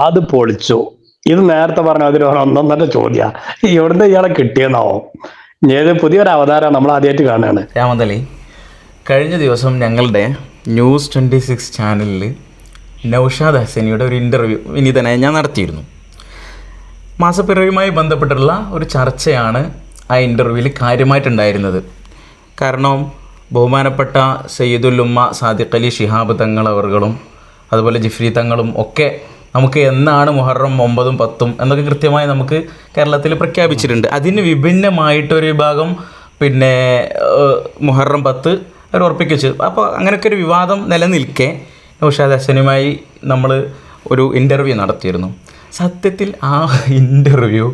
അത് പൊളിച്ചു. ഇത് നേരത്തെ പറഞ്ഞ അതിൽ ഒന്നൊന്നര ചോദ്യ. എവിടുന്ന് ഇയാളെ കിട്ടിയെന്നാവും? ഞാൻ പുതിയൊരു അവതാരമാണ് നമ്മൾ ആദ്യമായിട്ട് കാണുകയാണ്. രാമതലി കഴിഞ്ഞ ദിവസം ഞങ്ങളുടെ ന്യൂസ് ട്വന്റി സിക്സ് ചാനലിൽ നൗഷാദ് ഹസനിയുടെ ഒരു ഇന്റർവ്യൂ തന്നെ ഞാൻ നടത്തിയിരുന്നു. മാസപ്പിറവിയുമായി ബന്ധപ്പെട്ടുള്ള ഒരു ചർച്ചയാണ് ആ ഇന്റർവ്യൂവിൽ കാര്യമായിട്ടുണ്ടായിരുന്നത്. കാരണം ബഹുമാനപ്പെട്ട സയ്യിദുൽ ഉമ്മ ഷിഹാബ് തങ്ങൾ അതുപോലെ ജിഫ്രി തങ്ങളും ഒക്കെ നമുക്ക് എന്നാണ് മുഹറം ഒമ്പതും പത്തും എന്നൊക്കെ കൃത്യമായി നമുക്ക് കേരളത്തിൽ പ്രഖ്യാപിച്ചിട്ടുണ്ട്. അതിന് വിഭിന്നമായിട്ടൊരു വിഭാഗം പിന്നെ മുഹറം പത്ത് അവർ ഉറപ്പിച്ചു അപ്പോൾ അങ്ങനെയൊക്കെ ഒരു വിവാദം നിലനിൽക്കെ. നൗഷാദ് ഹസനുമായി നമ്മൾ ഒരു ഇന്റർവ്യൂ നടത്തിയിരുന്നു. സത്യത്തിൽ ആ ഇന്റർവ്യൂ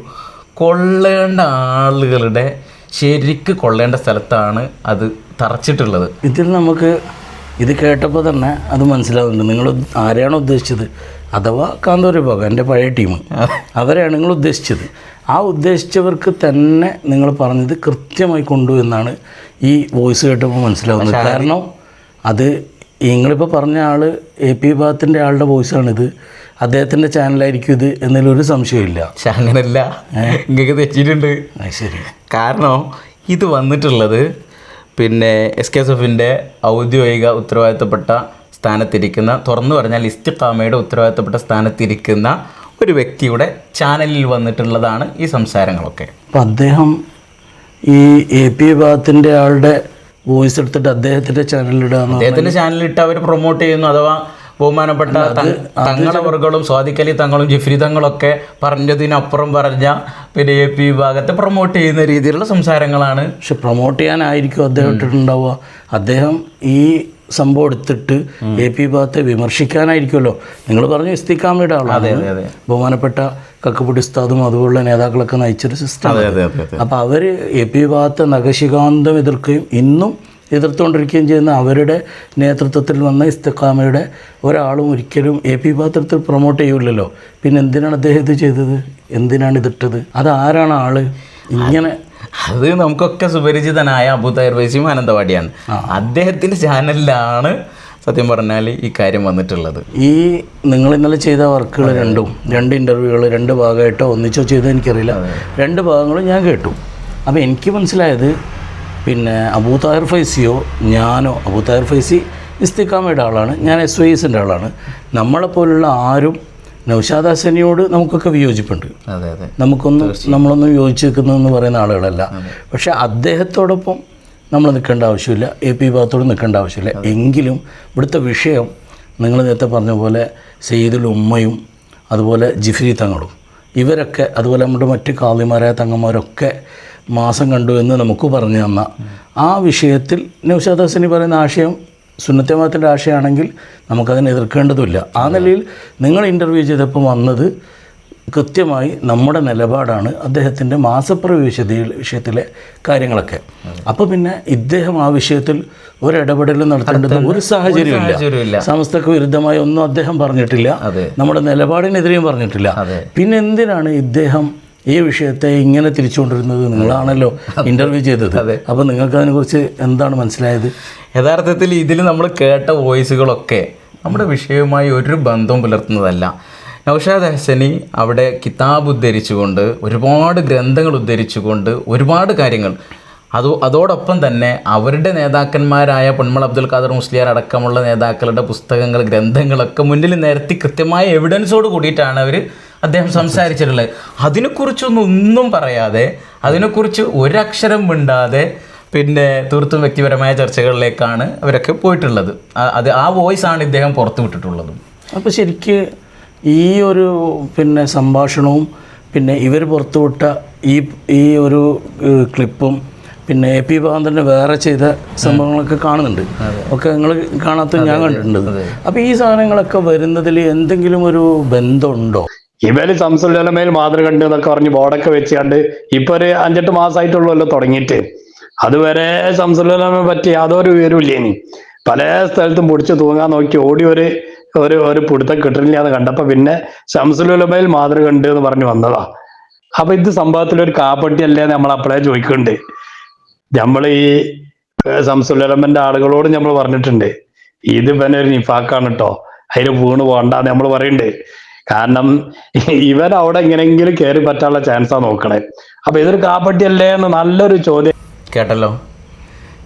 കൊള്ളേണ്ട ആളുകളുടെ ശരിക്ക് കൊള്ളേണ്ട സ്ഥലത്താണ് അത് തറച്ചിട്ടുള്ളത്. ഇതിൽ നമുക്ക് ഇത് കേട്ടപ്പോൾ തന്നെ അത് മനസ്സിലാവുന്നുണ്ട്. നിങ്ങൾ ആരെയാണോ ഉദ്ദേശിച്ചത്? അഥവാ കാന്തൂർ ഭാഗം എന്റെ പഴയ ടീം. അവരെയാണ് നിങ്ങൾ ഉദ്ദേശിച്ചത്. ആ ഉദ്ദേശിച്ചവർക്ക് തന്നെ നിങ്ങൾ പറഞ്ഞത് കൃത്യമായി കൊണ്ടു എന്നാണ് ഈ വോയിസ് കേട്ടപ്പോൾ മനസ്സിലാവുന്നത്. കാരണം അത് നിങ്ങളിപ്പോൾ പറഞ്ഞ ആൾ എ പി വിഭാഗത്തിന്റെ ആളുടെ വോയിസാണിത് അദ്ദേഹത്തിന്റെ ചാനലായിരിക്കും ഇത് എന്നതിലൊരു സംശയമില്ല. ചാനലല്ല ഇങ്ങനെ തെറ്റിയിട്ടുണ്ട്. ശരി. കാരണം ഇത് വന്നിട്ടുള്ളത് പിന്നെ എസ് കെ എസ് എഫിന്റെ ഔദ്യോഗിക ഉത്തരവാദിത്തപ്പെട്ട സ്ഥാനത്തിരിക്കുന്ന തുറന്നു പറഞ്ഞാൽ ഇസ്തിഖാമയുടെ ഉത്തരവാദിത്തപ്പെട്ട സ്ഥാനത്തിരിക്കുന്ന ഒരു വ്യക്തിയുടെ ചാനലിൽ വന്നിട്ടുള്ളതാണ് ഈ സംസാരങ്ങളൊക്കെ. അപ്പം അദ്ദേഹം ഈ എ പി വിഭാഗത്തിന്റെ ആളുടെ വോയിസ് എടുത്തിട്ട് അദ്ദേഹത്തിന്റെ ചാനലിലിടുക അദ്ദേഹത്തിന്റെ ചാനലിട്ട് അവർ പ്രൊമോട്ട് ചെയ്യുന്നു. അഥവാ ബഹുമാനപ്പെട്ട ത- തങ്ങളവർകളും സ്വാദിഖലി തങ്ങളും ജിഫ്രി തങ്ങളൊക്കെ പറഞ്ഞതിനപ്പുറം പറഞ്ഞ പിന്നെ എ പി വിഭാഗത്തെ പ്രൊമോട്ട് ചെയ്യുന്ന രീതിയിലുള്ള സംസാരങ്ങളാണ്. പക്ഷെ പ്രൊമോട്ട് ചെയ്യാനായിരിക്കും അദ്ദേഹം ഇട്ടിട്ടുണ്ടാവുക. അദ്ദേഹം ഈ സംഭവം എടുത്തിട്ട് എ പി ഭാഗത്തെ വിമർശിക്കാനായിരിക്കുമല്ലോ. നിങ്ങൾ പറഞ്ഞു ഇസ്തിക്കാമയുടെ ആളാണ് ബഹുമാനപ്പെട്ട കക്കപ്പൊടി ഉസ്താദും അതുപോലുള്ള നേതാക്കളൊക്കെ നയിച്ചൊരു സിസ്റ്റം അപ്പോൾ അവർ എ പി ഭാഗത്തെ നഖശികാന്തം എതിർക്കുകയും ഇന്നും എതിർത്തുകൊണ്ടിരിക്കുകയും ചെയ്യുന്ന അവരുടെ നേതൃത്വത്തിൽ വന്ന ഇസ്തിഖാമയുടെ ഒരാളും ഒരിക്കലും എ പി പാത്രത്തിൽ പ്രൊമോട്ട് ചെയ്യൂലല്ലോ പിന്നെ എന്തിനാണ് അദ്ദേഹം ഇത് ചെയ്തത്? എന്തിനാണ് ഇതിട്ടത്? അത് ആരാണ് ആൾ? ഇങ്ങനെ അത് നമുക്കൊക്കെ സുപരിചിതനായ അബുദൈർ വൈസി മാനന്തവാടിയാണ് അദ്ദേഹത്തിന്റെ ചാനലിലാണ് സത്യം പറഞ്ഞാൽ ഈ കാര്യം വന്നിട്ടുള്ളത്. ഈ നിങ്ങൾ ഇന്നലെ ചെയ്ത വർക്കുകൾ രണ്ടും രണ്ട് ഇന്റർവ്യൂകൾ രണ്ട് ഭാഗമായിട്ടോ ഒന്നിച്ചോ ചെയ്തോ എനിക്കറിയില്ല. രണ്ട് ഭാഗങ്ങളും ഞാൻ കേട്ടു. അപ്പോൾ എനിക്ക് മനസ്സിലായത് പിന്നെ അബൂ ഫൈസിയോ ഞാനോ അബൂ ഫൈസി ഇസ്തിക്കാമയുടെ ആളാണ് ഞാൻ എസ് വൈ എസിന്റെ ആളാണ്. നമ്മളെപ്പോലുള്ള ആരും നൗഷാദ് ഹസനിയോട് നമുക്കൊക്കെ വിയോജിപ്പുണ്ട്. നമുക്കൊന്നും നമ്മളൊന്നും യോജിച്ച് നിൽക്കുന്നതെന്ന് പറയുന്ന ആളുകളല്ല. പക്ഷെ അദ്ദേഹത്തോടൊപ്പം നമ്മൾ നിൽക്കേണ്ട ആവശ്യമില്ല. എ പി ഭാഗത്തോട് നിൽക്കേണ്ട ആവശ്യമില്ല. എങ്കിലും ഇവിടുത്തെ വിഷയം നിങ്ങൾ നേരത്തെ പറഞ്ഞ പോലെ സെയ്ദുൽ ഉമ്മയും അതുപോലെ ജിഫ്രി തങ്ങളും ഇവരൊക്കെ അതുപോലെ നമ്മുടെ മറ്റ് കാളിമാരായ തങ്ങന്മാരൊക്കെ മാസം കണ്ടു എന്ന് നമുക്ക് പറഞ്ഞു തന്ന ആ വിഷയത്തിൽ നൗഷാദ് ഹസനി പറയുന്ന ആശയം സുന്നത്തമാത്തിന്റെ ആശയമാണെങ്കിൽ നമുക്കതിനെ എതിർക്കേണ്ടതുമില്ല. ആ നിലയിൽ നിങ്ങൾ ഇന്റർവ്യൂ ചെയ്തപ്പോൾ വന്നത് കൃത്യമായി നമ്മുടെ നിലപാടാണ് അദ്ദേഹത്തിന്റെ മാസപ്പിറവി വിഷയത്തിലെ കാര്യങ്ങളൊക്കെ. അപ്പോൾ പിന്നെ ഇദ്ദേഹം ആ വിഷയത്തിൽ ഒരിടപെടലും നടത്തേണ്ടത് ഒരു സാഹചര്യമില്ല. സമസ്തക്ക് വിരുദ്ധമായി ഒന്നും അദ്ദേഹം പറഞ്ഞിട്ടില്ല. നമ്മുടെ നിലപാടിനെതിരെയും പറഞ്ഞിട്ടില്ല. പിന്നെ എന്തിനാണ് ഇദ്ദേഹം ഈ വിഷയത്തെ ഇങ്ങനെ തിരിച്ചുകൊണ്ടിരുന്നത് നിങ്ങളാണല്ലോ ഇന്റർവ്യൂ ചെയ്തത്. അപ്പോൾ നിങ്ങൾക്ക് അതിനെക്കുറിച്ച് എന്താണ് മനസ്സിലായത്? യഥാർത്ഥത്തിൽ ഇതിൽ നമ്മൾ കേട്ട വോയിസുകളൊക്കെ നമ്മുടെ വിഷയവുമായി ഒരു ബന്ധവും പുലർത്തുന്നതല്ല. നൗഷാദ് ഹസനി അവിടെ കിതാബ് ഉദ്ധരിച്ചുകൊണ്ട് ഒരുപാട് ഗ്രന്ഥങ്ങൾ ഉദ്ധരിച്ചുകൊണ്ട് ഒരുപാട് കാര്യങ്ങൾ. അത് അതോടൊപ്പം തന്നെ അവരുടെ നേതാക്കന്മാരായ പൊന്മൾ അബ്ദുൽ ഖാദർ മുസ്ലിയാർ അടക്കമുള്ള നേതാക്കളുടെ പുസ്തകങ്ങൾ ഗ്രന്ഥങ്ങളൊക്കെ മുന്നിൽ നിരത്തി കൃത്യമായ എവിഡൻസോട് കൂടിയിട്ടാണ് അവർ അദ്ദേഹം സംസാരിച്ചിട്ടുള്ളത്. അതിനെക്കുറിച്ചൊന്നും ഒന്നും പറയാതെ അതിനെക്കുറിച്ച് ഒരക്ഷരം മിണ്ടാതെ പിന്നെ തീർത്തും വ്യക്തിപരമായ ചർച്ചകളിലേക്കാണ് അവരൊക്കെ പോയിട്ടുള്ളത്. അത് ആ വോയിസ് ആണ് ഇദ്ദേഹം പുറത്തു വിട്ടിട്ടുള്ളതും. അപ്പോൾ ശരിക്ക് ഈ ഒരു പിന്നെ സംഭാഷണവും പിന്നെ ഇവർ പുറത്തുവിട്ട ഈ ഈ ഒരു ക്ലിപ്പും പിന്നെ എ പി ഭാഗം വേറെ ചെയ്ത സംഭവങ്ങളൊക്കെ കാണുന്നുണ്ട്. ഒക്കെ നിങ്ങൾ കാണാത്ത ഞാൻ കണ്ടിട്ടുണ്ട്. അപ്പോൾ ഈ സാധനങ്ങളൊക്കെ വരുന്നതിൽ എന്തെങ്കിലും ഒരു ബന്ധമുണ്ടോ? ഇവർ സംസുലമയിൽ മാതൃക ഉണ്ട് എന്നൊക്കെ പറഞ്ഞ് ബോർഡൊക്കെ വെച്ചാണ്ട് ഇപ്പൊ ഒരു അഞ്ചെട്ട് മാസമായിട്ടുള്ളല്ലോ തുടങ്ങിയിട്ട്. അതുവരെ സംസുലമെ പറ്റി യാതൊരു വിവരവും ഇനി പല സ്ഥലത്തും പൊടിച്ചു തൂങ്ങാൻ നോക്കി ഓടി ഒരു ഒരു ഒരു പിടുത്തം കിട്ടുന്നില്ല എന്ന് കണ്ടപ്പോ പിന്നെ ശംസുലുലമയിൽ മാതൃക ഉണ്ട് എന്ന് പറഞ്ഞു വന്നതാ. അപ്പൊ ഇത് സംഭവത്തിൽ ഒരു കാപ്പട്ടി അല്ലേ നമ്മൾ അപ്പോഴേ ചോദിക്കുന്നുണ്ട്. നമ്മൾ ഈ സംസുലമന്റെ ആളുകളോട് നമ്മൾ പറഞ്ഞിട്ടുണ്ട്. ഇത് പിന്നെ ഒരു നിഫാക്കാണ് കേട്ടോ അതിന് വീണ് പോകണ്ട നമ്മൾ പറയുന്നുണ്ട്. കാരണം ഇവൻ അവിടെ എങ്ങനെയെങ്കിലും കയറി പറ്റാനുള്ള ചാൻസാ നോക്കണേ. അപ്പൊ ഇതൊരു കാപ്പട്ടിയല്ലേ എന്ന് നല്ലൊരു ചോദ്യം. കേട്ടല്ലോ.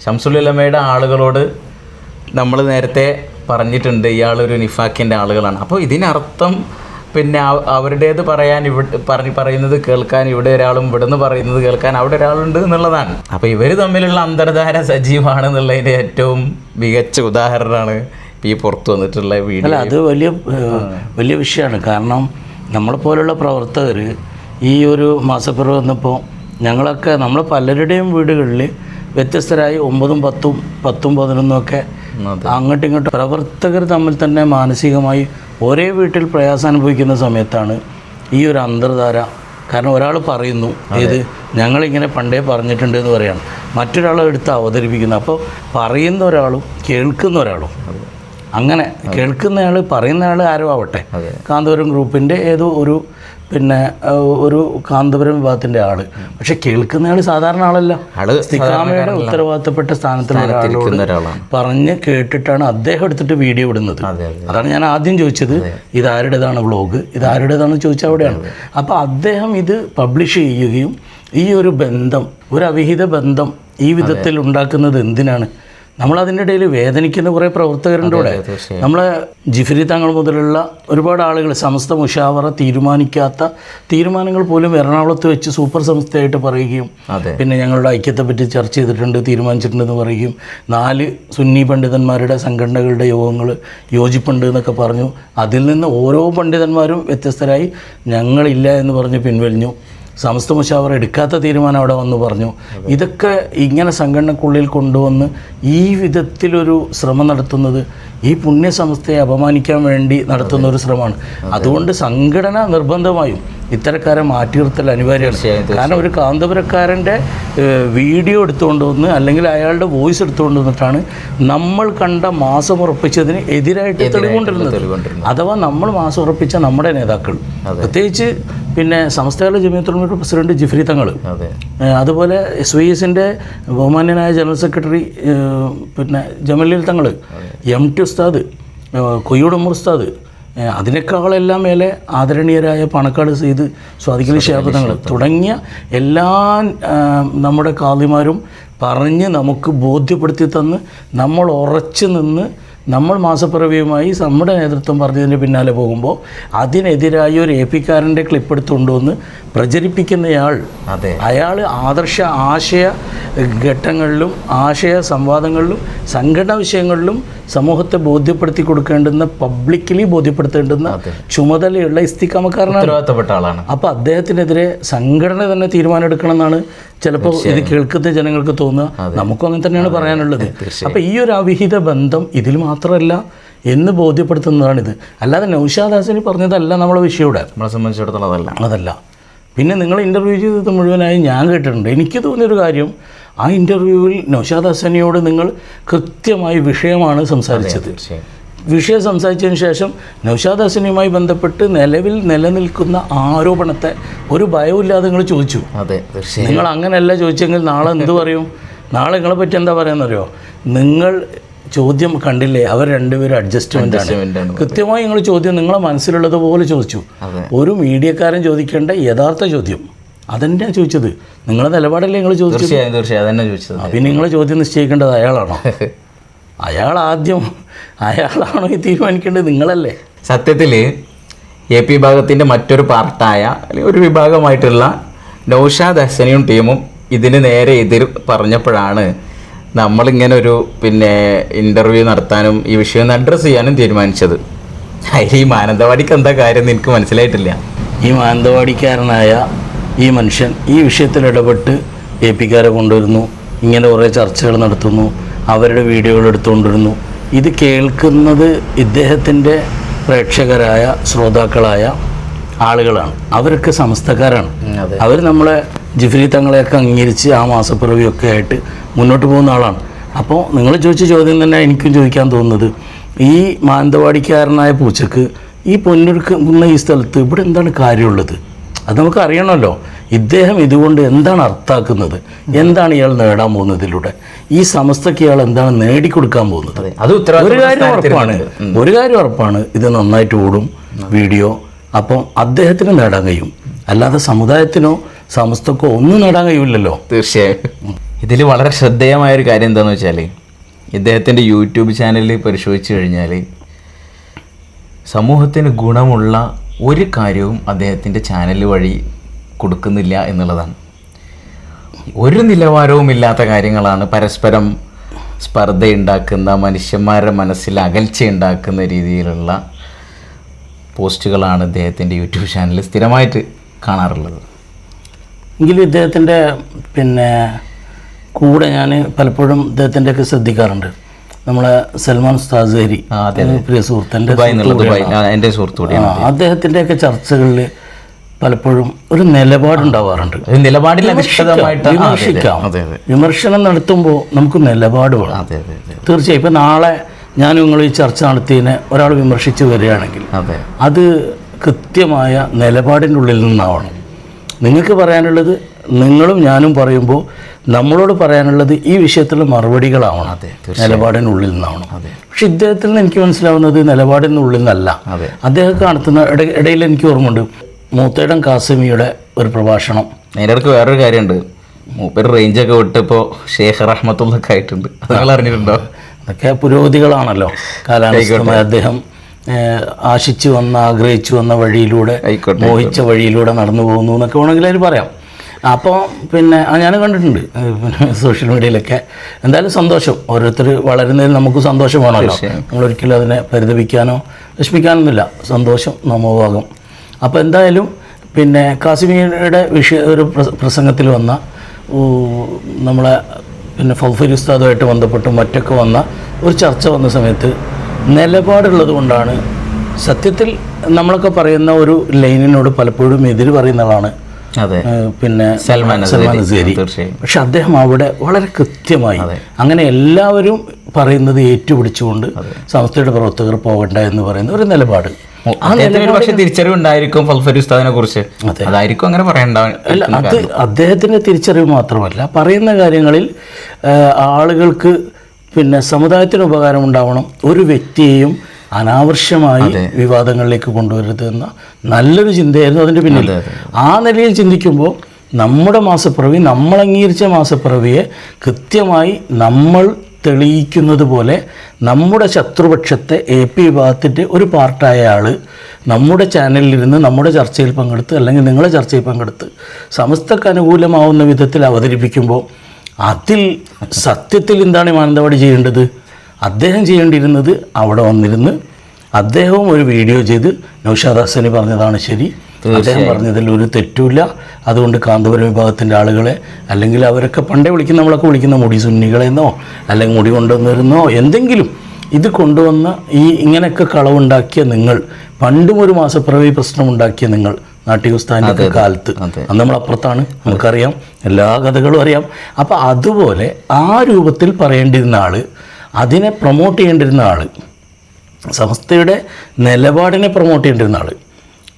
ഷംസുലുലമയുടെ ആളുകളോട് നമ്മൾ നേരത്തെ പറഞ്ഞിട്ടുണ്ട് ഇയാളൊരു നിഫാക്കിന്റെ ആളുകളാണ്. അപ്പോൾ ഇതിനർത്ഥം പിന്നെ അവ- അവരുടേത് പറയാൻ ഇവിടെ പറഞ്ഞ് പറയുന്നത് കേൾക്കാൻ ഇവിടെ ഒരാളും ഇവിടുന്ന് പറയുന്നത് കേൾക്കാൻ അവിടെ ഒരാളുണ്ട് എന്നുള്ളതാണ്. അപ്പോൾ ഇവർ തമ്മിലുള്ള അന്തർധാര സജീവമാണ് എന്നുള്ളതിന്റെ ഏറ്റവും മികച്ച ഉദാഹരണമാണ് ഈ പുറത്തു വന്നിട്ടുള്ള അല്ല അത് വലിയ വലിയ വിഷയമാണ്. കാരണം നമ്മളെപ്പോലുള്ള പ്രവർത്തകർ ഈ ഒരു മാസപ്പിറവ് വന്നപ്പോൾ ഞങ്ങളൊക്കെ നമ്മൾ പലരുടെയും വീടുകളിൽ വ്യത്യസ്തരായി ഒമ്പതും പത്തും പത്തും പതിനൊന്നും ഒക്കെ. അങ്ങോട്ടും ഇങ്ങോട്ടും പ്രവർത്തകർ തമ്മിൽ തന്നെ മാനസികമായി ഒരേ വീട്ടിൽ പ്രയാസം അനുഭവിക്കുന്ന സമയത്താണ് ഈ ഒരു അന്തർധാര. കാരണം ഒരാൾ പറയുന്നു ഇത് ഞങ്ങളിങ്ങനെ പണ്ടേ പറഞ്ഞിട്ടുണ്ട് എന്ന് പറയാണ്. മറ്റൊരാൾ എടുത്ത് അവതരിപ്പിക്കുന്നു. അപ്പോൾ പറയുന്ന ഒരാളും കേൾക്കുന്ന ഒരാളും അങ്ങനെ കേൾക്കുന്നയാൾ പറയുന്നയാൾ ആരോ ആവട്ടെ. കാന്തപുരം ഗ്രൂപ്പിന്റെ ഏതോ ഒരു പിന്നെ ഒരു കാന്തപുരം വിഭാഗത്തിന്റെ ആൾ. പക്ഷെ കേൾക്കുന്നയാൾ സാധാരണ ആളല്ല. ആൾ ഇസ്തിഖാമയുടെ ഉത്തരവാദിത്തപ്പെട്ട ഒരാളാണ്. പറഞ്ഞ് കേട്ടിട്ടാണ് അദ്ദേഹം എടുത്തിട്ട് വീഡിയോ ഇടുന്നത്. അതെ അതെ. അതാണ് ഞാൻ ആദ്യം ചോദിച്ചത്. ഇതാരുടേതാണ് വ്ളോഗ്? ഇത് ആരുടേതാണെന്ന് ചോദിച്ചാൽ അവിടെയാണ് അപ്പോൾ അദ്ദേഹം ഇത് പബ്ലിഷ് ചെയ്യുകയും ഈ ഒരു ബന്ധം ഒരു അവിഹിത ബന്ധം ഈ വിധത്തിൽ ഉണ്ടാക്കുന്നത് എന്തിനാണ്? നമ്മൾ അതിന്റെ ഇടയിൽ വേദനിക്കുന്ന കുറേ പ്രവർത്തകരുണ്ട് ഇവിടെ. നമ്മൾ നമ്മളെ ജിഫരി തങ്ങൾ മുതലുള്ള ഒരുപാട് ആളുകൾ സമസ്ത മുഷാവറ തീരുമാനിക്കാത്ത തീരുമാനങ്ങൾ പോലും എറണാകുളത്ത് വെച്ച് സൂപ്പർ സംസ്ഥയായിട്ട് പറയുകയും പിന്നെ ഞങ്ങളുടെ ഐക്യത്തെ പറ്റി ചർച്ച ചെയ്തിട്ടുണ്ട് തീരുമാനിച്ചിട്ടുണ്ടെന്ന് പറയുകയും നാല് സുന്നി പണ്ഡിതന്മാരുടെ സംഘടനകളുടെ യോഗങ്ങൾ യോജിപ്പുണ്ട് എന്നൊക്കെ പറഞ്ഞു. അതിൽ നിന്ന് ഓരോ പണ്ഡിതന്മാരും വ്യത്യസ്തരായി ഞങ്ങളില്ല എന്ന് പറഞ്ഞ് പിൻവലിഞ്ഞു. സമസ്ത മുഷാവർ എടുക്കാത്ത തീരുമാനം അവിടെ വന്ന് പറഞ്ഞു. ഇതൊക്കെ ഇങ്ങനെ സംഘടനക്കുള്ളിൽ കൊണ്ടുവന്ന് ഈ വിധത്തിലൊരു ശ്രമം നടത്തുന്നത് ഈ പുണ്യസംസ്ഥയെ അപമാനിക്കാൻ വേണ്ടി നടത്തുന്ന ഒരു ശ്രമമാണ്. അതുകൊണ്ട് സംഘടന നിർബന്ധമായും ഇത്തരക്കാരെ മാറ്റി നിർത്തൽ അനിവാര്യമാണ് കാരണം ഒരു കാന്തപുരക്കാരന്റെ വീഡിയോ എടുത്തുകൊണ്ട് വന്ന് അല്ലെങ്കിൽ അയാളുടെ വോയിസ് എടുത്തുകൊണ്ട് വന്നിട്ടാണ് നമ്മൾ കണ്ട മാസം ഉറപ്പിച്ചതിന് എതിരായിട്ട് തെളിവുകൊണ്ടിരുന്നത്. അഥവാ നമ്മൾ മാസം ഉറപ്പിച്ച നമ്മുടെ നേതാക്കൾ. പ്രത്യേകിച്ച് പിന്നെ സംസ്ഥാന ജമീത്തുള്ള പ്രസിഡന്റ് ജിഫ്രി തങ്ങൾ. അതെ. അതുപോലെ എസ് വൈ എസിന്റെ ബഹുമാന്യനായ ജനറൽ സെക്രട്ടറി പിന്നെ ജമലീൽ തങ്ങൾ. എം ടി ഉസ്താദ് കൊയ്യൂടമ്മ കൊയ്യൂട് ഉസ്താദ് അതിനേക്കാളെല്ലാം മേലെ ആദരണീയരായ പണക്കാട് സെയ്ത് സ്വാധീന ഷാബ് തുടങ്ങിയ എല്ലാ നമ്മുടെ കാതിമാരും പറഞ്ഞ് നമുക്ക് ബോധ്യപ്പെടുത്തി തന്ന് നമ്മൾ ഉറച്ചു നിന്ന് നമ്മൾ മാസപ്പിറവിയുമായി നമ്മുടെ നേതൃത്വം പറഞ്ഞതിന് പിന്നാലെ പോകുമ്പോൾ അതിനെതിരായി ഒരു എ പിക്കാരന്റെ ക്ലിപ്പ് എടുത്തുകൊണ്ടുവന്ന് പ്രചരിപ്പിക്കുന്നയാൾ അതെ. അയാൾ ആദർശ ആശയ ഘട്ടങ്ങളിലും ആശയ സംവാദങ്ങളിലും സംഘടനാ വിഷയങ്ങളിലും സമൂഹത്തെ ബോധ്യപ്പെടുത്തി കൊടുക്കേണ്ടുന്ന പബ്ലിക്കലി ബോധ്യപ്പെടുത്തേണ്ടുന്ന. ചുമതലയുള്ള ഇസ്തിക്കാമക്കാരനാണ് ഉത്തരവാദിത്തപ്പെട്ട ആളാണ്. അപ്പോൾ അദ്ദേഹത്തിനെതിരെ സംഘടന തന്നെ തീരുമാനം എടുക്കണം എന്നാണ് ചിലപ്പോൾ ഇത് കേൾക്കുന്ന ജനങ്ങൾക്ക് തോന്നുക. നമുക്കും അങ്ങനെ തന്നെയാണ് പറയാനുള്ളത്. അപ്പോൾ ഈ ഒരു അവിഹിത ബന്ധം ഇതിൽ മാത്രമല്ല എന്ന് ബോധ്യപ്പെടുത്തുന്നതാണിത് അല്ലാതെ നൗഷാദ് ഹസനി പറഞ്ഞതല്ല നമ്മളെ വിഷയം ഇവിടെ നമ്മളെ സംബന്ധിച്ചിടത്തോളം അതല്ല. അതല്ല. പിന്നെ നിങ്ങൾ ഇന്റർവ്യൂ ചെയ്തത് മുഴുവനായി ഞാൻ കേട്ടിട്ടുണ്ട്. എനിക്ക് തോന്നിയൊരു കാര്യം ആ ഇന്റർവ്യൂവിൽ നൗഷാദ് ഹസനിയോട് നിങ്ങൾ കൃത്യമായി വിഷയമാണ് സംസാരിച്ചത്. വിഷയം സംസാരിച്ചതിന് ശേഷം നൗഷാദ് ഹസനിയുമായി ബന്ധപ്പെട്ട് നിലവിൽ നിലനിൽക്കുന്ന ആരോപണത്തെ ഒരു ഭയമില്ലാതെ നിങ്ങൾ ചോദിച്ചു. അതെ നിങ്ങൾ അങ്ങനെയല്ല ചോദിച്ചെങ്കിൽ നാളെ എന്ത് പറയും? നാളെ നിങ്ങളെ പറ്റി എന്താ പറയുന്നറിയോ? നിങ്ങൾ ചോദ്യം കണ്ടില്ലേ? അവർ രണ്ടുപേരും അഡ്ജസ്റ്റ്മെന്റ് ആണ്. കൃത്യമായി നിങ്ങൾ ചോദ്യം നിങ്ങളെ മനസ്സിലുള്ളതുപോലെ ചോദിച്ചു. ഒരു മീഡിയക്കാരൻ ചോദിക്കേണ്ട യഥാർത്ഥ ചോദ്യം. അതെന്താ ചോദിച്ചത്. നിങ്ങളെ നിലപാടല്ലേ നിങ്ങൾ ചോദിച്ചത്? തീർച്ചയായും തീർച്ചയായും അതന്നെ ചോദിച്ചത്. പിന്നെ നിങ്ങളെ ചോദ്യം നിശ്ചയിക്കേണ്ടത് അയാളാണോ? അയാൾ ആദ്യം അയാളാണോ ഈ തീരുമാനിക്കേണ്ടത് നിങ്ങളല്ലേ? സത്യത്തിൽ എ പി വിഭാഗത്തിന്റെ മറ്റൊരു പാർട്ടായ അല്ലെങ്കിൽ ഒരു വിഭാഗമായിട്ടുള്ള നൗഷാദ് ഹസനിയും ടീമും ഇതിന് നേരെ എതിർ പറഞ്ഞപ്പോഴാണ് നമ്മളിങ്ങനെ ഒരു പിന്നെ ഇന്റർവ്യൂ നടത്താനും ഈ വിഷയം ഒന്ന് അഡ്രസ്സ് ചെയ്യാനും തീരുമാനിച്ചത്. അതിൽ ഈ മാനന്തവാടിക്ക് എന്താ കാര്യം എന്ന് എനിക്ക് മനസ്സിലായിട്ടില്ല. ഈ മാനന്തവാടിക്കാരനായ ഈ മനുഷ്യൻ ഈ വിഷയത്തിൽ ഇടപെട്ട് എ പിക്കാരെ കൊണ്ടുവരുന്നു. ഇങ്ങനെ കുറേ ചർച്ചകൾ നടത്തുന്നു. അവരുടെ വീഡിയോകൾ എടുത്തുകൊണ്ടിരുന്നു. ഇത് കേൾക്കുന്നത് ഇദ്ദേഹത്തിന്റെ പ്രേക്ഷകരായ ശ്രോതാക്കളായ ആളുകളാണ്. അവരൊക്കെ സമസ്തക്കാരാണ്. അതെ. അവർ നമ്മളെ ജിഫ്രി തങ്ങളെയൊക്കെ അംഗീകരിച്ച് ആ മാസപ്പിറവിയൊക്കെ ആയിട്ട് മുന്നോട്ട് പോകുന്ന ആളാണ്. അപ്പോൾ നിങ്ങൾ ചോദിച്ച ചോദ്യം തന്നെ എനിക്കും ചോദിക്കാൻ തോന്നുന്നത്. ഈ മാനന്തവാടിക്കാരനായ പൂച്ചക്ക് ഈ പൊന്നൊരുക്കുന്ന ഈ സ്ഥലത്ത് ഇവിടെ എന്താണ് കാര്യമുള്ളത്? അത് നമുക്ക് അറിയണമല്ലോ ഇദ്ദേഹം ഇതുകൊണ്ട് എന്താണ് അർത്ഥാക്കുന്നത് എന്താണ് ഇയാൾ നേടാൻ പോകുന്നതിലൂടെ? ഈ സമസ്തക്ക് ഇയാൾ എന്താണ് നേടിക്കൊടുക്കാൻ പോകുന്നത്? അതെ അത് ഒരു കാര്യം ഉറപ്പാണ്. ഒരു കാര്യം ഉറപ്പാണ്. ഇത് നന്നായിട്ട് ഓടും വീഡിയോ. അപ്പം അദ്ദേഹത്തിന് നേടാൻ കഴിയും. അല്ലാതെ സമുദായത്തിനോ സമസ്തക്കോ ഒന്നും നേടാൻ കഴിയില്ലല്ലോ. തീർച്ചയായും. ഇതിൽ വളരെ ശ്രദ്ധേയമായ ഒരു കാര്യം എന്താണെന്ന് വെച്ചാൽ ഇദ്ദേഹത്തിന്റെ യൂട്യൂബ് ചാനലിൽ പരിശോധിച്ച് കഴിഞ്ഞാൽ സമൂഹത്തിന് ഗുണമുള്ള ഒരു കാര്യവും അദ്ദേഹത്തിന്റെ ചാനൽ വഴി കൊടുക്കുന്നില്ല എന്നുള്ളതാണ്. ഒരു നിലവാരവും ഇല്ലാത്ത കാര്യങ്ങളാണ് പരസ്പരം സ്പർദ്ധയുണ്ടാക്കുന്ന മനുഷ്യന്മാരുടെ മനസ്സിൽ അകൽച്ചയുണ്ടാക്കുന്ന രീതിയിലുള്ള പോസ്റ്റുകളാണ് ഇദ്ദേഹത്തിന്റെ യൂട്യൂബ് ചാനലിൽ സ്ഥിരമായിട്ട് കാണാറുള്ളത്. എങ്കിലും ഇദ്ദേഹത്തിന്റെ പിന്നെ കൂടെ ഞാൻ പലപ്പോഴും ഇദ്ദേഹത്തിന്റെയൊക്കെ ശ്രദ്ധിക്കാറുണ്ട്. നമ്മളെ സൽമാൻ ഉസ്താസേരി പ്രിയ ആ, എന്റെ സുഹൃത്തു അദ്ദേഹത്തിന്റെ ഒക്കെ ചർച്ചകളിൽ പലപ്പോഴും ഒരു നിലപാടുണ്ടാവാറുണ്ട്. അതെ. വിമർശിക്കാം. വിമർശനം നടത്തുമ്പോൾ നമുക്ക് നിലപാട് വേണം. തീർച്ചയായും. ഇപ്പം നാളെ ഞാൻ നിങ്ങൾ ഈ ചർച്ച നടത്തിയതിനെ ഒരാൾ വിമർശിച്ച് വരികയാണെങ്കിൽ അത് കൃത്യമായ നിലപാടിന്റെ ഉള്ളിൽ നിന്നാവണം. നിങ്ങൾക്ക് പറയാനുള്ളത് നിങ്ങളും ഞാനും പറയുമ്പോൾ നമ്മളോട് പറയാനുള്ളത് ഈ വിഷയത്തിലുള്ള മറുപടികളാവണം. അതെ നിലപാടിനുള്ളിൽ നിന്നാവണം. അതെ. പക്ഷെ ഇദ്ദേഹത്തിൽ നിന്ന് എനിക്ക് മനസ്സിലാവുന്നത് നിലപാടിനുള്ളിൽ നിന്നല്ല. അതെ. അദ്ദേഹം നടത്തുന്ന ഇട ഇടയിൽ എനിക്ക് ഓർമ്മയുണ്ട്. മൂത്തേടം കാസിമിയുടെ ഒരു പ്രഭാഷണം. അതിന്റെ ഇടയ്ക്ക് വേറൊരു കാര്യമുണ്ട്. മൂപ്പര് റേഞ്ചൊക്കെ വിട്ടപ്പോൾ ഷേഖ് റഹ്മത്തുള്ളൊക്കെ ആയിട്ടുണ്ട്. അറിഞ്ഞിട്ടുണ്ടോ? അതൊക്കെ പുരോഗതികളാണല്ലോ. കാലാനുസൃതമായി അദ്ദേഹം ആശിച്ചു വന്ന ആഗ്രഹിച്ചു വന്ന വഴിയിലൂടെ മോഹിച്ച വഴിയിലൂടെ നടന്നു പോകുന്നു എന്നൊക്കെ വേണമെങ്കിൽ അതിൽ പറയാം. അപ്പോൾ പിന്നെ ആ ഞാൻ കണ്ടിട്ടുണ്ട് പിന്നെ സോഷ്യൽ മീഡിയയിലൊക്കെ എന്തായാലും സന്തോഷം. ഓരോരുത്തർ വളരുന്നതിൽ നമുക്ക് സന്തോഷം വേണമല്ലോ. നമ്മളൊരിക്കലും അതിനെ പരിതപിക്കാനോ വിഷമിക്കാനൊന്നുമില്ല. സന്തോഷം നമോഭാഗം അപ്പോൾ എന്തായാലും പിന്നെ കാസിമിയുടെ വിഷയ ഒരു പ്രസംഗത്തിൽ വന്ന നമ്മളെ പിന്നെ ഫൗഫരി ഉസ്താദുമായിട്ട് ബന്ധപ്പെട്ടും മറ്റൊക്കെ വന്ന ഒരു ചർച്ച വന്ന സമയത്ത് നിലപാടുള്ളത് കൊണ്ടാണ് സത്യത്തിൽ നമ്മളൊക്കെ പറയുന്ന ഒരു ലൈനിനോട് പലപ്പോഴും എതിര് പറയുന്നതാണ്. പിന്നെ സൽമാൻ സൽമാൻ അസേരി. അസേരി പക്ഷെ അദ്ദേഹം അവിടെ വളരെ കൃത്യമായി അങ്ങനെ എല്ലാവരും പറയുന്നത് ഏറ്റുപിടിച്ചുകൊണ്ട് സംസ്ഥയുടെ പ്രവർത്തകർ പോകണ്ട എന്ന് പറയുന്ന ഒരു നിലപാട്. പക്ഷേ തിരിച്ചറിവുണ്ടായിരിക്കും കുറിച്ച്. അതായിരിക്കും അങ്ങനെ പറയണ്ട അല്ല അത് അദ്ദേഹത്തിന്റെ തിരിച്ചറിവ് മാത്രമല്ല പറയുന്ന കാര്യങ്ങളിൽ ആളുകൾക്ക് പിന്നെ സമുദായത്തിന് ഉപകാരം ഉണ്ടാവണം ഒരു വ്യക്തിയെയും അനാവശ്യമായി വിവാദങ്ങളിലേക്ക് കൊണ്ടുവരരുത് എന്ന നല്ലൊരു ചിന്തയായിരുന്നു അതിന്റെ പിന്നിൽ. ആ നിലയിൽ ചിന്തിക്കുമ്പോൾ നമ്മുടെ മാസപ്പിറവി നമ്മൾ അംഗീകരിച്ച മാസപ്പിറവിയെ കൃത്യമായി നമ്മൾ തെളിയിക്കുന്നത് പോലെ നമ്മുടെ ശത്രുപക്ഷത്തെ എ പി വിഭാഗത്തിന്റെ ഒരു പാർട്ടായ ആൾ നമ്മുടെ ചാനലിലിരുന്ന് നമ്മുടെ ചർച്ചയിൽ പങ്കെടുത്ത് അല്ലെങ്കിൽ നിങ്ങളെ ചർച്ചയിൽ പങ്കെടുത്ത് സമസ്തക്ക് അനുകൂലമാവുന്ന വിധത്തിൽ അവതരിപ്പിക്കുമ്പോൾ അതിൽ സത്യത്തിൽ എന്താണ് മാനന്തവാടി ചെയ്യേണ്ടത്? അദ്ദേഹം ചെയ്യേണ്ടിയിരുന്നത് അവിടെ വന്നിരുന്ന് അദ്ദേഹവും ഒരു വീഡിയോ ചെയ്ത് നൌഷാദ് ഹസനി പറഞ്ഞതാണ് ശരി. അദ്ദേഹം പറഞ്ഞതിൽ ഒരു തെറ്റുമില്ല. അതുകൊണ്ട് കാന്തപുരം വിഭാഗത്തിന്റെ ആളുകളെ അല്ലെങ്കിൽ അവരൊക്കെ പണ്ടേ വിളിക്കുന്ന നമ്മളൊക്കെ വിളിക്കുന്ന മുടി സുന്നികളെന്നോ അല്ലെങ്കിൽ മുടി കൊണ്ടുവന്നിരുന്നോ എന്തെങ്കിലും ഇത് കൊണ്ടുവന്ന ഈ ഇങ്ങനെയൊക്കെ കളവുണ്ടാക്കിയ നിങ്ങൾ പണ്ടും ഒരു മാസപ്പിറവി പ്രശ്നം ഉണ്ടാക്കിയ നിങ്ങൾ നാട്ടികുസ്ഥാന്റെ കാലത്ത്. അതെ. അന്ന് നമ്മൾ അപ്പുറത്താണ് നമുക്കറിയാം. എല്ലാ കഥകളും അറിയാം. അപ്പോൾ അതുപോലെ ആ രൂപത്തിൽ പറയേണ്ടിരുന്ന ആൾ അതിനെ പ്രൊമോട്ട് ചെയ്യേണ്ടിരുന്ന ആൾ സംസ്ഥയുടെ നിലപാടിനെ പ്രൊമോട്ട് ചെയ്യേണ്ടിരുന്ന ആൾ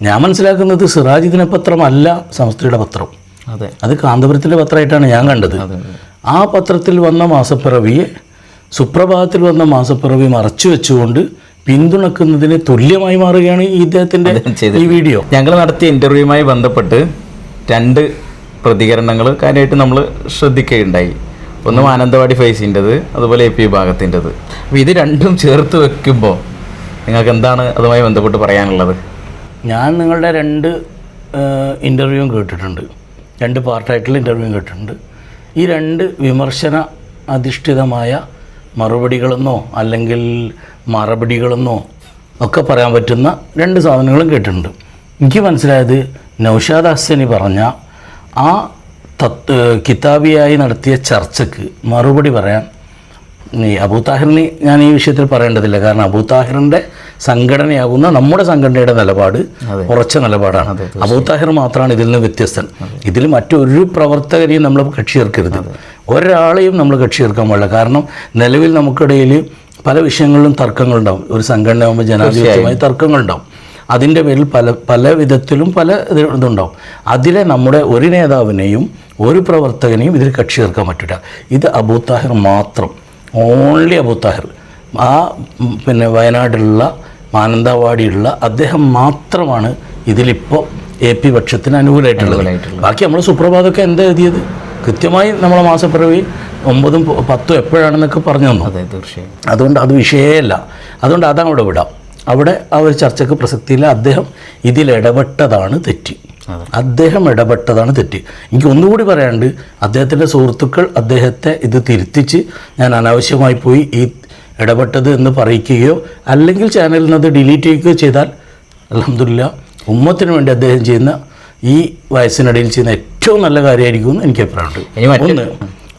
ഞാൻ മനസ്സിലാക്കുന്നത് സിറാജ് ദിനപത്രമല്ല സംസ്ഥയുടെ പത്രം. അതെ. അത് കാന്തപുരത്തിന്റെ പത്രമായിട്ടാണ് ഞാൻ കണ്ടത്. ആ പത്രത്തിൽ വന്ന മാസപ്പിറവിയെ സുപ്രഭാതത്തിൽ വന്ന മാസപ്പിറവി മറച്ചു വെച്ചുകൊണ്ട് പിന്തുണക്കുന്നതിന് തുല്യമായി മാറുകയാണ് ഈ ഇദ്ദേഹത്തിന്റെ ഈ വീഡിയോ. ഞങ്ങൾ നടത്തിയ ഇന്റർവ്യൂവുമായി ബന്ധപ്പെട്ട് രണ്ട് പ്രതികരണങ്ങൾ കാര്യമായിട്ട് നമ്മൾ ശ്രദ്ധിക്കുകയുണ്ടായി. ഒന്ന് മാനന്തവാടി ഫേസിന്റെത് അതുപോലെ എ പി വിഭാഗത്തിന്റെത് അപ്പോൾ ഇത് രണ്ടും ചേർത്ത് വെക്കുമ്പോൾ നിങ്ങൾക്ക് എന്താണ് അതുമായി ബന്ധപ്പെട്ട് പറയാനുള്ളത്? ഞാൻ നിങ്ങളുടെ രണ്ട് ഇന്റർവ്യൂവും കേട്ടിട്ടുണ്ട്. രണ്ട് പാർട്ടായിട്ടുള്ള ഇന്റർവ്യൂവും കേട്ടിട്ടുണ്ട്. ഈ രണ്ട് വിമർശന അധിഷ്ഠിതമായ മറുപടികളെന്നോ അല്ലെങ്കിൽ മറുപടികളെന്നോ ഒക്കെ പറയാൻ പറ്റുന്ന രണ്ട് സാധനങ്ങളും കേട്ടിട്ടുണ്ട്. എനിക്ക് മനസ്സിലായത് നൗഷാദ് ഹസ്സനി പറഞ്ഞ ആ തത്ത് കിതാബിയായി നടത്തിയ ചർച്ചയ്ക്ക് മറുപടി പറയാൻ ഈ അബൂ താഹിറിന് ഞാൻ ഈ വിഷയത്തിൽ പറയേണ്ടതില്ല. കാരണം അബൂ താഹിറിന്റെ സംഘടനയാകുന്ന നമ്മുടെ സംഘടനയുടെ നിലപാട് ഉറച്ച നിലപാടാണ്. അബൂ താഹിർ മാത്രമാണ് ഇതിൽ നിന്ന് വ്യത്യസ്തൻ. ഇതിൽ മറ്റൊരു പ്രവർത്തകരെയും നമ്മൾ കക്ഷി ചേർക്കരുത്. ഒരാളെയും നമ്മൾ കക്ഷി ചേർക്കാൻ പാടില്ല. കാരണം നിലവിൽ നമുക്കിടയിൽ പല വിഷയങ്ങളിലും തർക്കങ്ങളുണ്ടാവും. ഒരു സംഘടനയാകുമ്പോൾ ജനാധിപത്യമായി തർക്കങ്ങളുണ്ടാവും. അതിന്റെ പേരിൽ പല പല വിധത്തിലും പല ഇത് ഇതുണ്ടാവും. അതിലെ നമ്മുടെ ഒരു നേതാവിനെയും ഒരു പ്രവർത്തകനെയും ഇതിൽ കക്ഷി ചേർക്കാൻ പറ്റില്ല. ഇത് അബൂ താഹിർ മാത്രം. ഓൺലി അബു താഹിർ ആ പിന്നെ വയനാട്ടിലുള്ള മാനന്തവാടിയുള്ള അദ്ദേഹം മാത്രമാണ് ഇതിലിപ്പോൾ എ പി പക്ഷത്തിന് അനുകൂലമായിട്ടുള്ളത്. ബാക്കി നമ്മൾ സുപ്രഭാതമൊക്കെ എന്താ എഴുതിയത്? കൃത്യമായി നമ്മളെ മാസപ്പിറവി ഒമ്പതും പത്തും എപ്പോഴാണെന്നൊക്കെ പറഞ്ഞു തന്നു. അതെ തീർച്ചയായും. അതുകൊണ്ട് അത് വിഷയമല്ല. അതുകൊണ്ട് അതാണ് അവിടെ വിടാം. അവിടെ ആ ഒരു ചർച്ചയ്ക്ക് പ്രസക്തിയില്ല. അദ്ദേഹം ഇതിൽ ഇടപെട്ടതാണ് തെറ്റ്. അദ്ദേഹം ഇടപെട്ടതാണ് തെറ്റ്. എനിക്ക് ഒന്നുകൂടി പറയാണ്ട് അദ്ദേഹത്തിന്റെ സുഹൃത്തുക്കൾ അദ്ദേഹത്തെ ഇത് തിരുത്തിച്ച് ഞാൻ അനാവശ്യമായി പോയി ഈ ഇടപെട്ടത് എന്ന് പറയിക്കുകയോ അല്ലെങ്കിൽ ചാനലിൽ നിന്ന് അത് ഡിലീറ്റ് ചെയ്യുകയോ ചെയ്താൽ അലഹമില്ല ഉമ്മത്തിന് വേണ്ടി അദ്ദേഹം ചെയ്യുന്ന ഈ വയസ്സിനിടയിൽ ചെയ്യുന്ന ഏറ്റവും നല്ല കാര്യമായിരിക്കും എന്ന് എനിക്ക് അഭിപ്രായമുണ്ട്. ഒന്ന്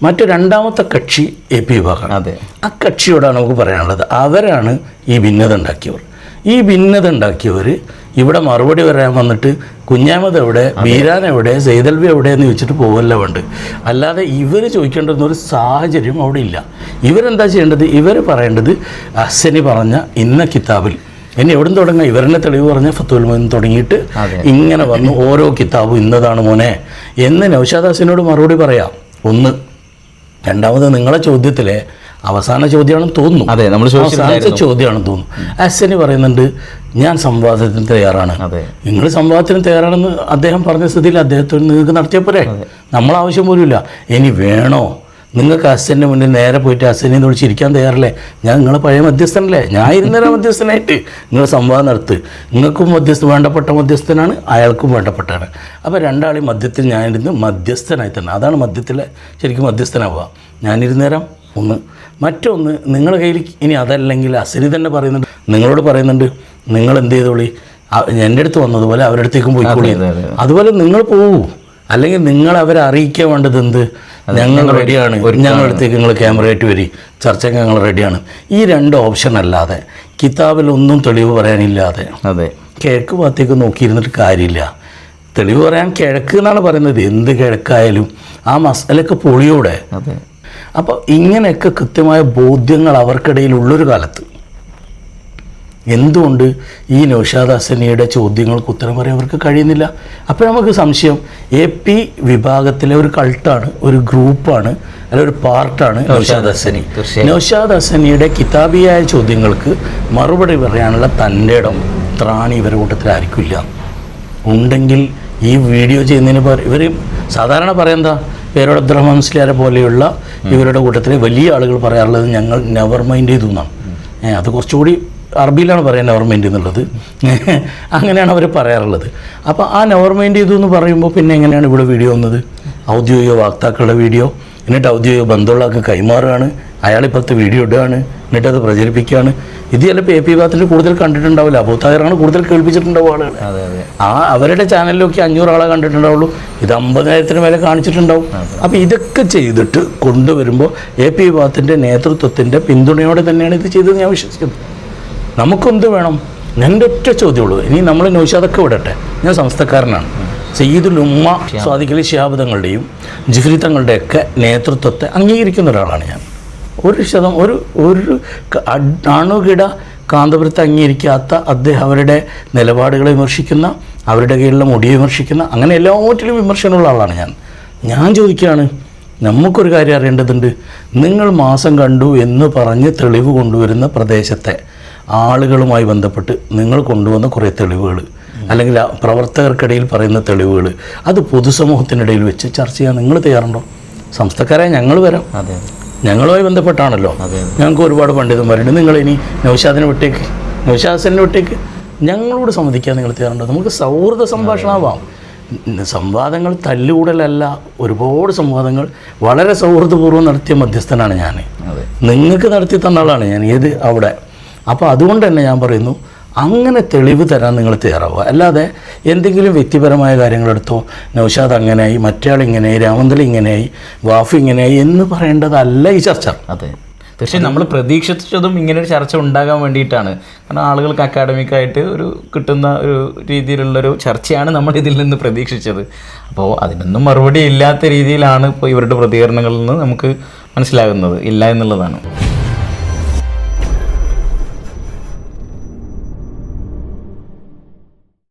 മറ്റു രണ്ടാമത്തെ കക്ഷി എ പി വിഭാഗമാണ് അതെ. ആ കക്ഷിയോടാണ് നമുക്ക് പറയാനുള്ളത്. അവരാണ് ഈ ഭിന്നത ഉണ്ടാക്കിയവർ. ഈ ഭിന്നത ഉണ്ടാക്കിയവർ ഇവിടെ മറുപടി പറയാൻ വന്നിട്ട് കുഞ്ഞാമത് എവിടെ ബീരാൻ എവിടെ സെയ്തൽവി എവിടെ എന്ന് ചോദിച്ചിട്ട് പോകല്ല വേണ്ട അല്ലാതെ ഇവർ ചോദിക്കേണ്ടുന്ന ഒരു സാഹചര്യം അവിടെ ഇല്ല. ഇവരെന്താ ചെയ്യേണ്ടത്? ഇവർ പറയേണ്ടത് അസനി പറഞ്ഞ ഇന്ന കിതാബിൽ. ഇനി എവിടുന്ന് തുടങ്ങാം? ഇവരെന്നെ തെളിവ് പറഞ്ഞ ഫത്തുൽ മൊയ്ൻ തുടങ്ങിയിട്ട് ഇങ്ങനെ വന്ന് ഓരോ കിതാബും ഇന്നതാണ് മോനെ എന്ന് നൗഷാദാസിനോട് മറുപടി പറയാം. ഒന്ന്. രണ്ടാമത് നിങ്ങളെ ചോദ്യത്തിലെ അവസാന ചോദ്യമാണെന്ന് തോന്നുന്നു. അതെ, നമ്മൾ അവസാനത്തെ. ചോദ്യമാണെന്ന് തോന്നുന്നു. അശ്വനി പറയുന്നുണ്ട് ഞാൻ സംവാദത്തിന് തയ്യാറാണ്. നിങ്ങൾ സംവാദത്തിന് തയ്യാറാണെന്ന് അദ്ദേഹം പറഞ്ഞ സ്ഥിതിയിൽ അദ്ദേഹത്തിന് നിങ്ങൾക്ക് നടത്തിയപ്പോരെ നമ്മൾ ആവശ്യം പോലുമില്ല. ഇനി വേണോ? നിങ്ങൾക്ക് അച്ഛന്റെ മുന്നിൽ നേരെ പോയിട്ട് അച്ഛനെ വിളിച്ച് ഇരിക്കാൻ തയ്യാറല്ലേ? ഞാൻ നിങ്ങളെ പഴയ മധ്യസ്ഥനല്ലേ? ഞാൻ ഇരുന്നേരം മധ്യസ്ഥനായിട്ട്. നിങ്ങൾ സംവാദം നടത്ത്. നിങ്ങൾക്കും മധ്യസ്ഥ വേണ്ടപ്പെട്ട മധ്യസ്ഥനാണ് അയാൾക്കും വേണ്ടപ്പെട്ടാണ് അപ്പോൾ രണ്ടാളെയും മധ്യത്തിൽ ഞാനിരുന്ന് മധ്യസ്ഥനായി തന്നെ. അതാണ് മധ്യത്തിലെ ശരിക്കും മധ്യസ്ഥനാവുക. ഞാനിരുന്നേരം ഒന്ന് മറ്റൊന്ന് നിങ്ങളുടെ കയ്യിൽ ഇനി അതല്ലെങ്കിൽ അസിനി തന്നെ പറയുന്നുണ്ട്. നിങ്ങളോട് പറയുന്നുണ്ട് നിങ്ങൾ എന്ത് ചെയ്തോളി എന്റെ അടുത്ത് വന്നതുപോലെ അവരുടെ അടുത്തേക്കും പോയിക്കോളി അതെ, അതെ. അതുപോലെ നിങ്ങൾ പോകൂ അല്ലെങ്കിൽ നിങ്ങൾ അവരെ അറിയിക്കാൻ വേണ്ടത് എന്ത്? ഞങ്ങൾ റെഡിയാണ് ഞങ്ങളുടെ അടുത്തേക്ക് നിങ്ങൾ ക്യാമറ ക്യാമറയായിട്ട് വരി. ചർച്ചയ്ക്ക് ഞങ്ങൾ റെഡിയാണ് ഈ രണ്ട് ഓപ്ഷൻ അല്ലാതെ കിതാബിൽ ഒന്നും തെളിവ് പറയാനില്ലാതെ അതെ. കിഴക്ക് ഭാഗത്തേക്ക് നോക്കിയിരുന്നിട്ട് കാര്യമില്ല. തെളിവ് പറയാൻ കിഴക്ക് എന്നാണ് പറയുന്നത്. എന്ത് കിഴക്കായാലും ആ മസാലയൊക്കെ പൊളിയോടെ അപ്പോൾ ഇങ്ങനെയൊക്കെ കൃത്യമായ ബോധ്യങ്ങൾ അവർക്കിടയിൽ ഉള്ളൊരു കാലത്ത്. എന്തുകൊണ്ട് ഈ നൗഷാദ് ഹസനിയുടെ ചോദ്യങ്ങൾക്ക് ഉത്തരം പറയാൻ അവർക്ക് കഴിയുന്നില്ല? അപ്പോൾ നമുക്ക് സംശയം എ പി വിഭാഗത്തിലെ ഒരു കൾട്ടാണ് ഒരു ഗ്രൂപ്പാണ് അല്ല ഒരു പാർട്ടാണ് നൗഷാദ് ഹസനി. നൗഷാദ് ഹസനിയുടെ കിതാബിയായ ചോദ്യങ്ങൾക്ക് മറുപടി പറയാനുള്ള തന്റെ ഇടം ത്രാണി ഇവരുടെ കൂട്ടത്തിൽ ആയിരിക്കില്ല ഉണ്ടെങ്കിൽ ഈ വീഡിയോ ചെയ്യുന്നതിന് ഇവർ സാധാരണ പറയുന്നതാ പേരോട് അബ്ദുറഹ്മാൻ മുസ്ലിയാരെ പോലെയുള്ള ഇവരുടെ കൂട്ടത്തിൽ വലിയ ആളുകൾ പറയാറുള്ളത് ഞങ്ങൾ നെവർ മൈൻഡ് ചെയ്തു എന്നാണ്. അത് കുറച്ചുകൂടി അറബിയിലാണ് പറയാൻ നെവർ മൈൻഡ് എന്നുള്ളത്. അങ്ങനെയാണ് അവർ പറയാറുള്ളത്. അപ്പോൾ ആ നെവർ മൈൻഡ് ചെയ്തു എന്ന് പറയുമ്പോൾ പിന്നെ എങ്ങനെയാണ് ഇവിടെ വീഡിയോ വന്നത്? ഔദ്യോഗിക വാക്താക്കളുടെ വീഡിയോ എന്നിട്ട് ഔദ്യോഗിക ബന്ധമുള്ളവർക്ക് കൈമാറുകയാണ്. അയാളിപ്പുറത്ത് വീഡിയോ ഇടുകയാണ്. എന്നിട്ട് അത് പ്രചരിപ്പിക്കുകയാണ്. ഇത് ചിലപ്പോൾ എ പി ഭാഗത്തിൽ കൂടുതൽ കണ്ടിട്ടുണ്ടാവില്ല. അബൂത്തായറാണ് കൂടുതൽ കേൾപ്പിച്ചിട്ടുണ്ടാവും ആളുകൾ അതെ അതെ. ആ അവരുടെ ചാനലിലൊക്കെ അഞ്ഞൂറ് ആളെ കണ്ടിട്ടുണ്ടാവുള്ളൂ. ഇത് അമ്പതിനായിരത്തിന് മേലെ കാണിച്ചിട്ടുണ്ടാവും. അപ്പോൾ ഇതൊക്കെ ചെയ്തിട്ട് കൊണ്ടുവരുമ്പോൾ എ പി വിഭാഗത്തിന്റെ നേതൃത്വത്തിന്റെ പിന്തുണയോടെ തന്നെയാണ് ഇത് ചെയ്തത് ഞാൻ വിശ്വസിക്കുന്നത് നമുക്കെന്ത് വേണം? എന്റെ ഒറ്റ ചോദ്യമുള്ളൂ. ഇനി നമ്മൾ നൗഷാദൊക്കെ വിടട്ടെ. ഞാൻ സംസ്ഥക്കാരനാണ് സയ്യിദുൽ ഉമ്മ സ്വാദിഖലി ശിഹാബുദങ്ങളുടെയും ജിഫ്രി തങ്ങളുടെയൊക്കെ നേതൃത്വത്തെ അംഗീകരിക്കുന്ന ഒരാളാണ് ഞാൻ. ഒരു ശതം ഒരു ഒരു അണുകിട കാന്തപുരത്ത് അംഗീകരിക്കാത്ത അദ്ദേഹം അവരുടെ നിലപാടുകളെ വിമർശിക്കുന്ന അവരുടെ കീഴിലുള്ള മുടിയെ വിമർശിക്കുന്ന അങ്ങനെ എല്ലാറ്റിലും വിമർശനമുള്ള ആളാണ് ഞാൻ. ഞാൻ ചോദിക്കുകയാണ് നമുക്കൊരു കാര്യം അറിയേണ്ടതുണ്ട്. നിങ്ങൾ മാസം കണ്ടു എന്ന് പറഞ്ഞ് തെളിവ് കൊണ്ടുവരുന്ന പ്രദേശത്തെ ആളുകളുമായി ബന്ധപ്പെട്ട് നിങ്ങൾ കൊണ്ടുവന്ന കുറേ തെളിവുകൾ അല്ലെങ്കിൽ പ്രവർത്തകർക്കിടയിൽ പറയുന്ന തെളിവുകൾ അത് പൊതുസമൂഹത്തിനിടയിൽ വെച്ച് ചർച്ച ചെയ്യാൻ നിങ്ങൾ തയ്യാറുണ്ടോ? സംസ്ഥക്കാരായ ഞങ്ങൾ വരാം. അതെ. ഞങ്ങളുമായി ബന്ധപ്പെട്ടാണല്ലോ. ഞങ്ങൾക്ക് ഒരുപാട് പണ്ഡിതന്മാരുണ്ട്. നിങ്ങൾ ഇനി നൗഷാദിനെ വിട്ടേക്ക് നൗഷാദിനെ വിട്ടേക്ക് ഞങ്ങളോട് സംവദിക്കാൻ നിങ്ങൾ തയ്യാറുണ്ടോ? നമുക്ക് സൗഹൃദ സംഭാഷണമാവാം. സംവാദങ്ങൾ തല്ലുകൂടലല്ല. ഒരുപാട് സംവാദങ്ങൾ വളരെ സൗഹൃദപൂർവം നടത്തിയ മധ്യസ്ഥനാണ് ഞാൻ നിങ്ങൾക്ക് നടത്തി തന്ന ആളാണ് ഞാൻ. ഏത് അവിടെ? അപ്പോൾ അതുകൊണ്ട് തന്നെ ഞാൻ പറയുന്നു അങ്ങനെ തെളിവ് തരാൻ നിങ്ങൾ തയ്യാറാവുക. അല്ലാതെ എന്തെങ്കിലും വ്യക്തിപരമായ കാര്യങ്ങളെടുത്തോ നൗഷാദ് അങ്ങനെയായി മറ്റയാൾ ഇങ്ങനെയായി രാമന്തലി ഇങ്ങനെയായി വാഫ് ഇങ്ങനെയായി എന്ന് പറയേണ്ടതല്ല ഈ ചർച്ച. അതെ. തീർച്ചയായും നമ്മൾ പ്രതീക്ഷിച്ചതും ഇങ്ങനെ ഒരു ചർച്ച ഉണ്ടാകാൻ വേണ്ടിയിട്ടാണ്. കാരണം ആളുകൾക്ക് അക്കാഡമിക്കായിട്ട് ഒരു കിട്ടുന്ന ഒരു രീതിയിലുള്ളൊരു ചർച്ചയാണ് നമ്മൾ ഇതിൽ നിന്ന് പ്രതീക്ഷിച്ചത്. അപ്പോൾ അതിനൊന്നും മറുപടി ഇല്ലാത്ത രീതിയിലാണ് ഇപ്പോൾ ഇവരുടെ പ്രതികരണങ്ങളിൽ നിന്ന് നമുക്ക് മനസ്സിലാകുന്നത്. ഇല്ല എന്നുള്ളതാണ്.